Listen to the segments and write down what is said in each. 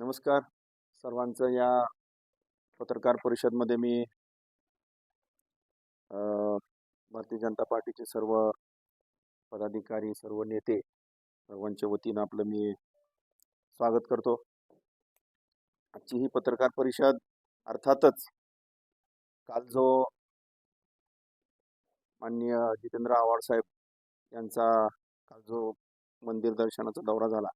नमस्कार. सर्वांचं या पत्रकार परिषदमध्ये मी भारतीय जनता पार्टीचे सर्व पदाधिकारी सर्व नेते सर्वांच्या वतीनं आपलं मी स्वागत करतो. आजची ही पत्रकार परिषद अर्थातच काल जो माननीय जितेंद्र आव्हाड साहेब यांचा काल जो मंदिर दर्शनाचा दौरा झाला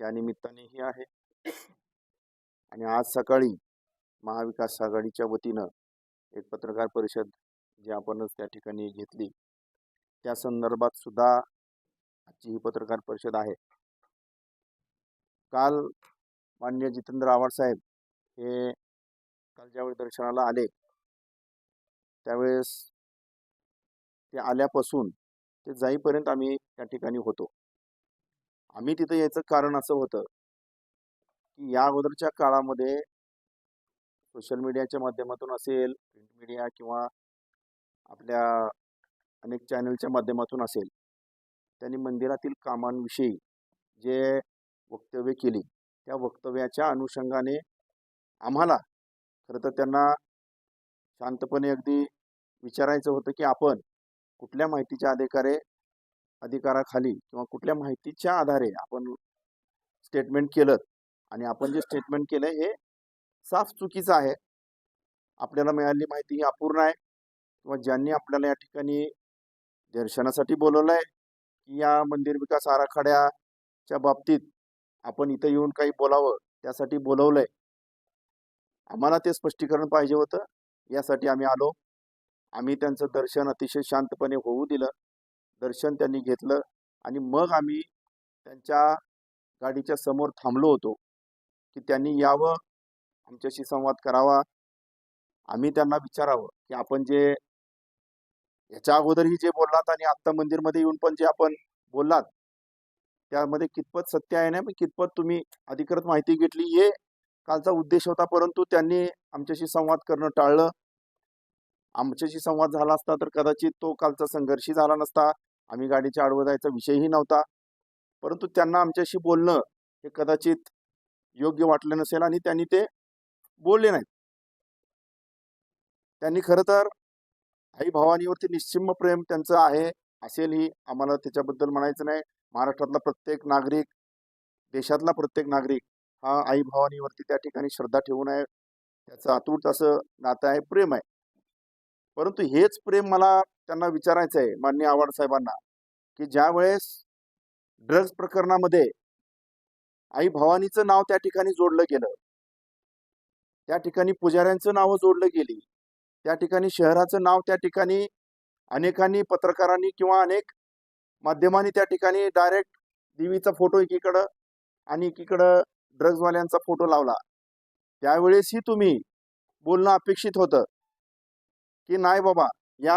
त्यानिमित्ताने निमित्तानेही आहे. आणि आज सकाळी महाविकास आघाडीच्या वतीनं एक पत्रकार परिषद जी आपणच त्या ठिकाणी घेतली त्या संदर्भात सुद्धा आजची ही पत्रकार परिषद आहे. काल मान्य जितेंद्र आव्हाडसाहेब हे काल ज्यावेळी दर्शनाला आले त्यावेळेस ते आल्यापासून ते जाईपर्यंत आम्ही त्या ठिकाणी होतो. आम्ही तिथं यायचं कारण असं होतं की या अगोदरच्या काळामध्ये सोशल मीडियाच्या माध्यमातून असेल प्रिंट मीडिया किंवा आपल्या अनेक चॅनलच्या माध्यमातून असेल त्यांनी मंदिरातील कामांविषयी जे वक्तव्य केली त्या वक्तव्याच्या अनुषंगाने आम्हाला खरं तर त्यांना शांतपणे अगदी विचारायचं होतं की आपण कुठल्या माहितीच्या अधिकारे अधिकाराखाली किंवा कुठल्या माहितीच्या आधारे आपण स्टेटमेंट केलं आणि आपण जे स्टेटमेंट केलं हे साफ चुकीचं आहे. आपल्याला मिळालेली माहिती ही अपूर्ण आहे. किंवा ज्यांनी आपल्याला या ठिकाणी दर्शनासाठी बोलवलं आहे की या मंदिर विकास आराखड्याच्या बाबतीत आपण इथं येऊन काही बोलावं त्यासाठी बोलवलं आहे आम्हाला ते स्पष्टीकरण पाहिजे होतं. यासाठी आम्ही आलो. आम्ही त्यांचं दर्शन अतिशय शांतपणे होऊ दिलं. दर्शन त्यांनी घेतलं आणि मग आम्ही त्यांच्या गाडीच्या समोर थांबलो होतो. की त्यांनी यावं आमच्याशी संवाद करावा. आम्ही त्यांना विचारावं की आपण जे याच्या अगोदरही जे बोललात आणि आत्ता मंदिरमध्ये येऊन पण जे आपण बोललात त्यामध्ये कितपत सत्य आहे ना कितपत तुम्ही अधिकृत माहिती घेतली हे कालचा उद्देश होता. परंतु त्यांनी आमच्याशी संवाद करणं टाळलं. आमच्याशी संवाद झाला असता तर कदाचित तो कालचा संघर्षही झाला नसता. आम्ही गाडीच्या आडवं जायचा विषयही नव्हता. परंतु त्यांना आमच्याशी बोलणं हे कदाचित योग्य वाटलं नसेल आणि त्यांनी ते बोलले नाहीत. त्यांनी खरं तर आई भवानीवरती निश्चिम प्रेम त्यांचं आहे असेल ही आम्हाला त्याच्याबद्दल म्हणायचं नाही. महाराष्ट्रातला प्रत्येक नागरिक देशातला प्रत्येक नागरिक हा आई भवानीवरती त्या ठिकाणी श्रद्धा ठेवून आहे. त्याचं अतूट असं नातं आहे प्रेम आहे. परंतु हेच प्रेम मला त्यांना विचारायचं आहे मान्य आव्हाड साहेबांना की ज्या वेळेस ड्रग्ज प्रकरणामध्ये आई भवानीचं नाव त्या ठिकाणी जोडलं गेलं. त्या ठिकाणी पुजाऱ्यांचं नाव जोडलं गेली. त्या ठिकाणी शहराचं नाव त्या ठिकाणी अनेकांनी पत्रकारांनी किंवा अनेक माध्यमांनी त्या ठिकाणी डायरेक्ट देवीचा फोटो एकीकडं आणि एकीकडं ड्रग्जवाल्यांचा फोटो लावला. त्यावेळेसही तुम्ही बोलणं अपेक्षित होतं की नाही बाबा या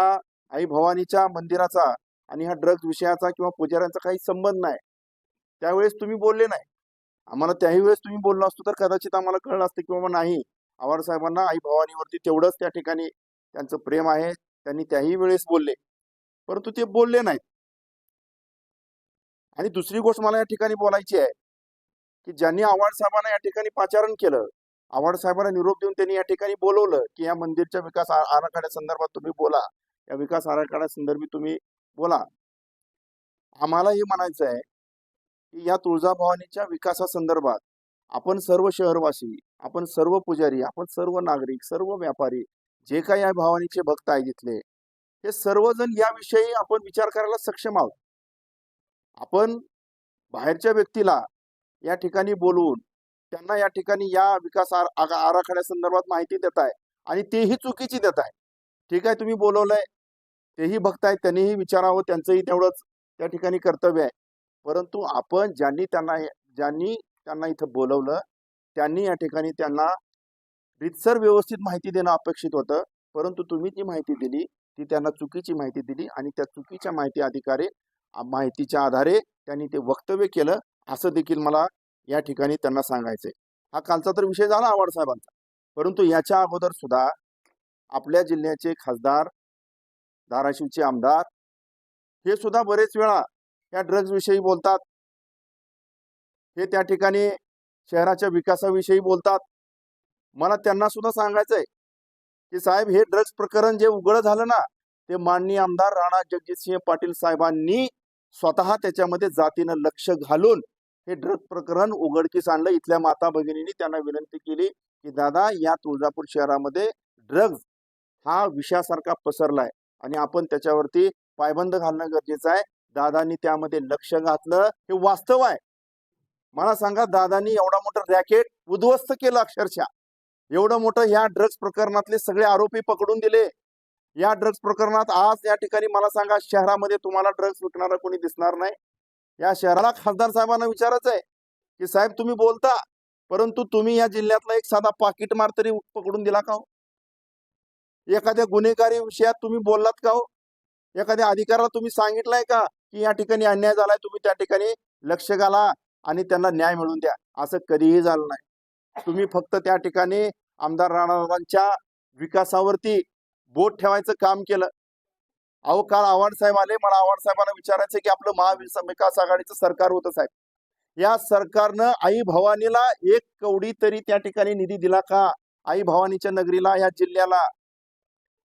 आई भवानीच्या मंदिराचा आणि ह्या ड्रग्ज विषयाचा किंवा पुजाऱ्यांचा काही संबंध नाही. त्यावेळेस तुम्ही बोलले नाही. आम्हाला त्याही वेळेस तुम्ही बोललो असतो तर कदाचित आम्हाला कळलं असतं की बाबा नाही. आव्हाड साहेबांना आई भवानीवरती तेवढंच त्या ठिकाणी त्यांचं प्रेम आहे त्यांनी त्याही वेळेस बोलले. परंतु ते बोलले नाहीत. आणि दुसरी गोष्ट मला या ठिकाणी बोलायची आहे की ज्यांनी आव्हाड साहेबांना या ठिकाणी पाचारण केलं आव्हाड साहेबांना निरोप देऊन त्यांनी या ठिकाणी बोलवलं की या मंदिरच्या विकास आराखड्यासंदर्भात संदर्भात तुम्ही बोला या विकास आराखड्यासंदर्भी तुम्ही बोला. आम्हाला हे म्हणायचं आहे की या तुळजाभवानीच्या विकासासंदर्भात आपण सर्व शहरवासी आपण सर्व पुजारी आपण सर्व नागरिक सर्व व्यापारी जे काही या भवानीचे भक्त आहे तिथले हे सर्वजण याविषयी आपण विचार करायला सक्षम आहोत. आपण बाहेरच्या व्यक्तीला या ठिकाणी बोलवून त्यांना या ठिकाणी या विकास आराखड्यासंदर्भात माहिती देत आहे आणि तेही चुकीची देत आहे. ठीक आहे तुम्ही बोलवलंय तेही भक्त आहे त्यांनीही विचारावं त्यांचंही तेवढंच त्या ठिकाणी कर्तव्य आहे. परंतु आपण ज्यांनी त्यांना ज्यांनी त्यांना इथं बोलवलं त्यांनी या ठिकाणी त्यांना रितसर व्यवस्थित माहिती देणं अपेक्षित होतं. परंतु तुम्ही जी माहिती दिली ती त्यांना चुकीची माहिती दिली आणि त्या चुकीच्या माहिती अधिकारी माहितीच्या आधारे त्यांनी ते वक्तव्य केलं असं देखील मला या ठिकाणी त्यांना सांगायचंय. हा कालचा तर विषय झाला आव्हाड साहेबांचा. परंतु याच्या अगोदर सुद्धा आपल्या जिल्ह्याचे खासदार धाराशिवचे आमदार हे सुद्धा बरेच वेळा या ड्रग्ज विषयी बोलतात. हे त्या ठिकाणी शहराच्या विकासाविषयी बोलतात. मला त्यांना सुद्धा सांगायचंय की साहेब हे ड्रग्ज प्रकरण जे उघड झालं ना ते माननीय आमदार राणा जगजितसिंह पाटील साहेबांनी स्वतः त्याच्यामध्ये जातीनं लक्ष घालून हे ड्रग प्रकरण उघडकीस आणलं. इथल्या माता भगिनींनी त्यांना विनंती केली की दादा या तुळजापूर शहरामध्ये ड्रग्ज हा विषयासारखा पसरलाय आणि आपण त्याच्यावरती पायबंद घालणं गरजेचं आहे. दादांनी त्यामध्ये लक्ष घातलं. हे वास्तव आहे. मला सांगा दादांनी एवढा मोठा रॅकेट उद्ध्वस्त केलं अक्षरशः. एवढं मोठं ह्या ड्रग्ज प्रकरणातले सगळे आरोपी पकडून दिले. या ड्रग्ज प्रकरणात आज या ठिकाणी मला सांगा शहरामध्ये तुम्हाला ड्रग्ज विकणारा कोणी दिसणार नाही? या शहराला खासदार साहेबांना विचारायचं आहे की साहेब तुम्ही बोलता परंतु तुम्ही या जिल्ह्यातला एक साधा पाकिट मार तरी पकडून दिला का हो? एखाद्या गुन्हेगारी विषयात तुम्ही बोललात का हो? एखाद्या अधिकाराला तुम्ही सांगितलंय का? की या ठिकाणी अन्याय झालाय तुम्ही त्या ठिकाणी लक्ष घाला आणि त्यांना न्याय मिळवून द्या. असं कधीही झालं नाही. तुम्ही फक्त त्या ठिकाणी आमदार राणादादांच्या विकासावरती बोट ठेवायचं काम केलं. अहो काल आव्हाड साहेब आले. मला आव्हाड साहेबांना विचारायचं की आपलं महाविकास आघाडीचं सरकार होतं साहेब. या सरकारनं आई भवानीला एक कवडी तरी त्या ठिकाणी निधी दिला का? आई भवानीच्या नगरीला या जिल्ह्याला.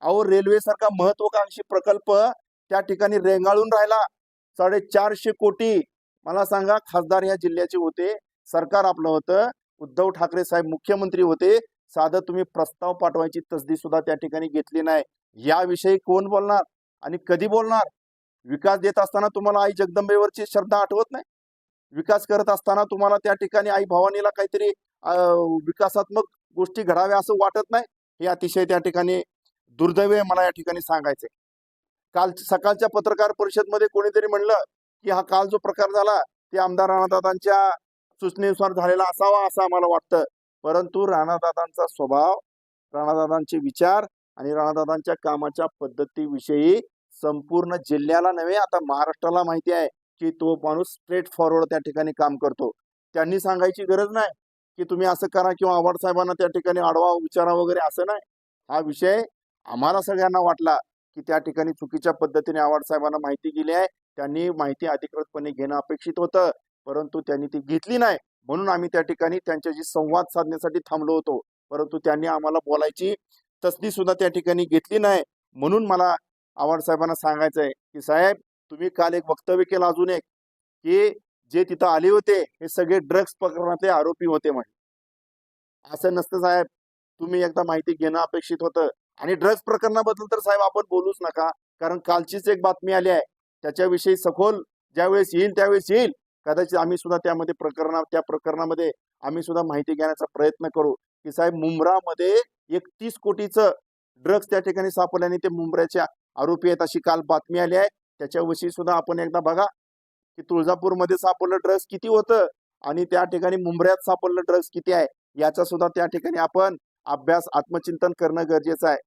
अहो रेल्वे सारखा महत्वाकांक्षी प्रकल्प त्या ठिकाणी रेंगाळून राहिला. साडेचारशे कोटी मला सांगा खासदार या जिल्ह्याचे होते. सरकार आपलं होतं. उद्धव ठाकरे साहेब मुख्यमंत्री होते. साधं तुम्ही प्रस्ताव पाठवायची तसदी सुद्धा त्या ठिकाणी घेतली नाही. याविषयी कोण बोलणार आणि कधी बोलणार? विकास देत असताना तुम्हाला आई जगदंबेवरची श्रद्धा आठवत नाही? विकास करत असताना तुम्हाला त्या ठिकाणी आई भवानीला काहीतरी विकासात्मक गोष्टी घडाव्या असं वाटत नाही? हे अतिशय त्या ठिकाणी दुर्दैव आहे मला या ठिकाणी सांगायचंय. काल सकाळच्या पत्रकार परिषदमध्ये कोणीतरी म्हणलं की हा काल जो प्रकार झाला ते आमदार राणादादांच्या सूचनेनुसार झालेला असावा असं आम्हाला वाटतं. परंतु राणादादांचा स्वभाव राणादादांचे विचार आणि राणादादांच्या कामाच्या पद्धतीविषयी संपूर्ण जिल्ह्याला नव्हे आता महाराष्ट्राला माहिती आहे की तो माणूस स्ट्रेट फॉरवर्ड त्या ठिकाणी काम करतो. त्यांनी सांगायची गरज नाही की तुम्ही असं करा किंवा आव्हाड साहेबांना त्या ठिकाणी आडवा विचारा वगैरे असं नाही. हा विषय आम्हाला सगळ्यांना वाटला. की त्या ठिकाणी चुकीच्या पद्धतीने आव्हाड साहेबांना माहिती गेली आहे. त्यांनी माहिती अधिकृतपणे घेणं अपेक्षित होतं. परंतु त्यांनी ती घेतली नाही. म्हणून आम्ही त्या ठिकाणी त्यांच्याशी संवाद साधण्यासाठी थांबलो होतो. परंतु त्यांनी आम्हाला बोलायची तसदी सुद्धा त्या ठिकाणी घेतली नाही. म्हणून मला आव्हाड साहेबांना सांगायचं आहे की साहेब तुम्ही काल एक वक्तव्य केलं अजून एक की जे तिथं आले होते हे सगळे ड्रग्ज प्रकरणातले आरोपी होते म्हणे. असं नसतं साहेब. तुम्ही एकदा माहिती घेणं अपेक्षित होतं. आणि ड्रग्ज प्रकरणाबद्दल तर साहेब आपण बोलूच नका. कारण कालचीच एक बातमी आली आहे. त्याच्याविषयी सखोल ज्यावेळेस येईल त्यावेळेस येईल. कदाचित आम्ही सुद्धा त्यामध्ये प्रकरणा त्या प्रकरणामध्ये आम्ही सुद्धा माहिती घेण्याचा प्रयत्न करू. की साहेब मुंब्रामध्ये एकतीस कोटीचं ड्रग्ज त्या ठिकाणी सापडल्याने ते मुंब्राचे आरोपी आहेत अशी काल बातमी आली आहे. त्याच्याविषयी सुद्धा आपण एकदा बघा की तुळजापूरमध्ये सापडलं ड्रग्ज किती होतं आणि त्या ठिकाणी मुंबऱ्यात सापडलं ड्रग्ज किती आहे याचा सुद्धा त्या ठिकाणी आपण अभ्यास आत्मचिंतन करणं गरजेचं आहे.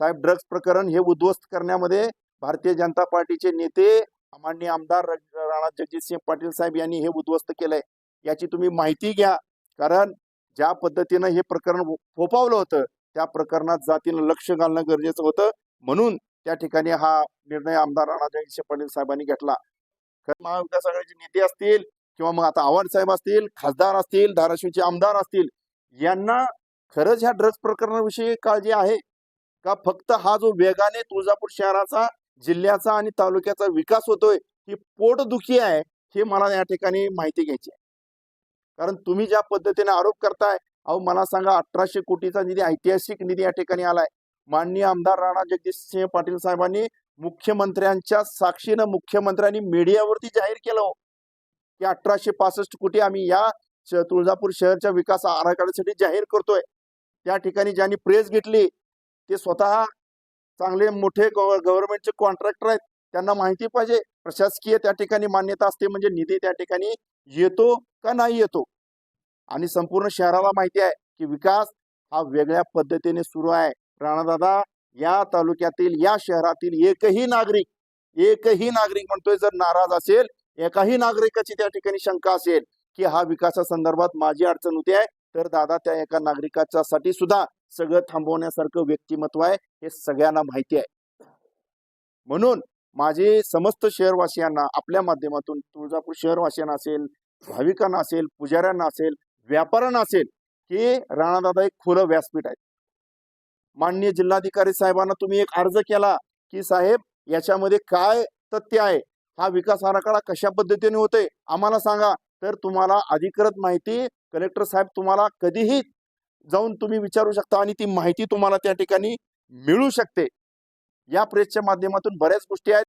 साहेब ड्रग्ज प्रकरण हे उद्ध्वस्त करण्यामध्ये भारतीय जनता पार्टीचे नेते माननीय आमदार राणा जगजितसिंह पाटील साहेब यांनी हे उद्ध्वस्त केलंय. याची तुम्ही माहिती घ्या. कारण ज्या पद्धतीनं हे प्रकरण फोपावलं फोफावलं होतं त्या प्रकरणात जातीनं लक्ष घालणं गरजेचं होतं. म्हणून त्या ठिकाणी हा निर्णय आमदार राणा जगजितसिंह पाटील साहेबांनी घेतला. महाविकास आघाडीचे नेते असतील किंवा मग आता आव्हाड साहेब असतील खासदार असतील धाराशिवचे आमदार असतील यांना खरंच ह्या ड्रग्ज प्रकरणाविषयी काळजी आहे. का फक्त हा जो वेगाने तुळजापूर शहराचा जिल्ह्याचा आणि तालुक्याचा विकास होतोय ही पोटदुखी आहे हे मला या ठिकाणी माहिती घ्यायची आहे. कारण तुम्ही ज्या पद्धतीने आरोप करताय अहो मला सांगा अठराशे कोटीचा निधी ऐतिहासिक निधी या ठिकाणी आलाय. माननीय आमदार राणा जगदीशसिंह पाटील साहेबांनी मुख्यमंत्र्यांच्या साक्षीनं मुख्यमंत्र्यांनी मीडियावरती जाहीर केलं हो, की अठराशे पासष्ट कोटी आम्ही या तुळजापूर शहरच्या विकास आराखड्यासाठी जाहीर करतोय. त्या ठिकाणी ज्यांनी प्रेस घेतली ते स्वतः चांगले मोठे गव्हर्नमेंटचे कॉन्ट्रॅक्टर आहेत. त्यांना माहिती पाहिजे. प्रशासकीय त्या ठिकाणी मान्यता असते म्हणजे निधी त्या ठिकाणी येतो का नाही येतो. आणि संपूर्ण शहराला माहिती आहे की विकास हा वेगळ्या पद्धतीने सुरू आहे. राणादादा या तालुक्यातील या शहरातील एकही नागरिक एकही नागरिक म्हणतोय जर नाराज असेल एकाही नागरिकाची त्या ठिकाणी शंका असेल की हा विकासासंदर्भात माझी अडचण होती आहे तर दादा त्या एका नागरिकाच्या साठी सुद्धा सगळं थांबवण्यासारखं व्यक्तिमत्व आहे हे सगळ्यांना माहिती आहे. म्हणून माझे समस्त शहरवासियांना आपल्या माध्यमातून तुळजापूर शहरवासियांना असेल भाविकांना असेल पुजाऱ्यांना असेल व्यापाऱ्यांना असेल हे राणादादा एक खुलं व्यासपीठ आहे. माननीय जिल्हाधिकारी साहेबांना तुम्ही एक अर्ज केला की साहेब याच्यामध्ये काय तथ्य आहे? हा विकास आराखडा कशा पद्धतीने होतोय? आम्हाला सांगा. तर तुम्हाला अधिकृत माहिती कलेक्टर साहेब तुम्हाला कधीही जाऊन तुम्ही विचारू शकता आणि ती माहिती तुम्हाला त्या ठिकाणी मिळू शकते. या प्रेसच्या माध्यमातून बऱ्याच गोष्टी आहेत.